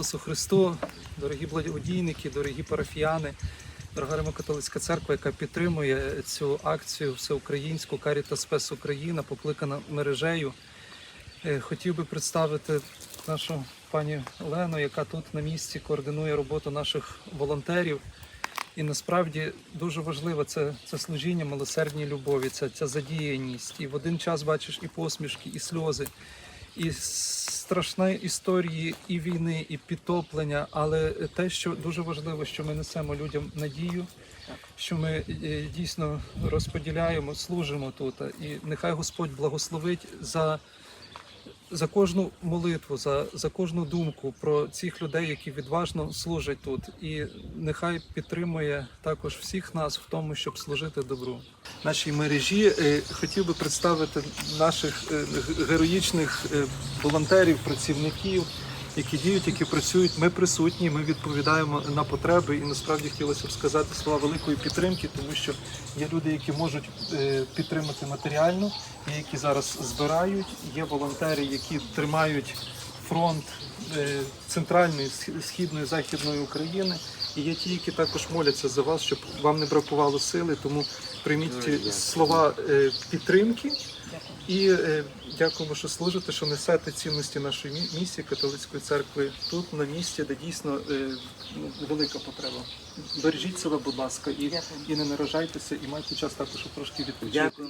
Ісусу Христу, дорогі благодійники, дорогі парафіяни, дорога Римо-католицька церква, яка підтримує цю акцію всеукраїнську Caritas Спес Україна, покликана мережею. Е, Хотів би представити нашу пані Олену, яка тут на місці координує роботу наших волонтерів. І насправді дуже важливо це, це служіння милосердній любові, це ця задіяність. І в один час бачиш і посмішки, і сльози, і страшної історії, і війни, і підтоплення. Але те, що дуже важливо, що ми несемо людям надію, що ми е, дійсно розподіляємо, служимо тут. І нехай Господь благословить за. За кожну молитву, за, за кожну думку про цих людей, які відважно служать тут, і нехай підтримує також всіх нас в тому, щоб служити добру. Нашій мережі е, хотів би представити наших е, героїчних е, волонтерів, працівників, які діють, які працюють. Ми присутні, ми відповідаємо на потреби, і насправді хотілося б сказати слова великої підтримки, тому що є люди, які можуть е, підтримати матеріально, які зараз збирають. Є волонтери, які тримають фронт е, центральної, сх- східної, західної України. І є ті, які також моляться за вас, щоб вам не бракувало сили. Тому прийміть ці слова е, підтримки. І е, дякуємо, що служите, що несете цінності нашої мі- місії католицької церкви тут, на місці, де дійсно е, ну, велика потреба. Бережіть себе, будь ласка, і, і не наражайтеся, і майте час також трошки відпочити. Дякую.